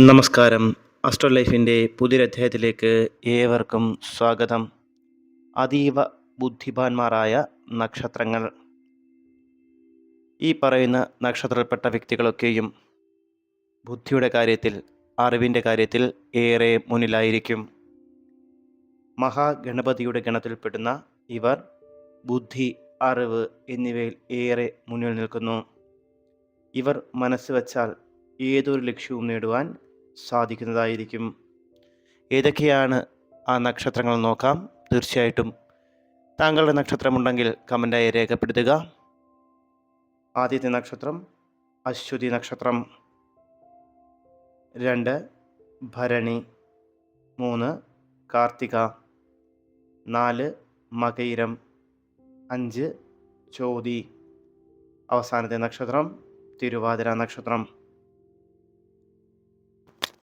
നമസ്കാരം. അസ്ട്രോ ലൈഫിന്റെ പുതിയൊരധ്യായത്തിലേക്ക് ഏവർക്കും സ്വാഗതം. അതീവ ബുദ്ധിമാന്മാരായ നക്ഷത്രങ്ങൾ. ഈ പറയുന്ന നക്ഷത്രപ്പെട്ട വ്യക്തികളൊക്കെയും ബുദ്ധിയുടെ കാര്യത്തിൽ അറിവിന്റെ കാര്യത്തിൽ ഏറെ മുന്നിലായിരിക്കും. മഹാഗണപതിയുടെ ഗണത്തിൽപ്പെടുന്ന ഇവർ ബുദ്ധി അറിവ് എന്നിവയിൽ ഏറെ മുന്നിൽ നിൽക്കുന്നു. ഇവർ മനസ്സ് വച്ചാൽ ഏതൊരു ലക്ഷ്യവും നേടുവാൻ സാധിക്കുന്നതായിരിക്കും. ഏതൊക്കെയാണ് ആ നക്ഷത്രങ്ങൾ നോക്കാം. തീർച്ചയായിട്ടും താങ്കളുടെ നക്ഷത്രമുണ്ടെങ്കിൽ കമന്റായി രേഖപ്പെടുത്തുക. ആദ്യത്തെ നക്ഷത്രം അശ്വതി നക്ഷത്രം. രണ്ട് ഭരണി. മൂന്ന് കാർത്തിക. നാല് മകയിരം അഞ്ച് ചോതി. അവസാനത്തെ നക്ഷത്രം തിരുവാതിര നക്ഷത്രം.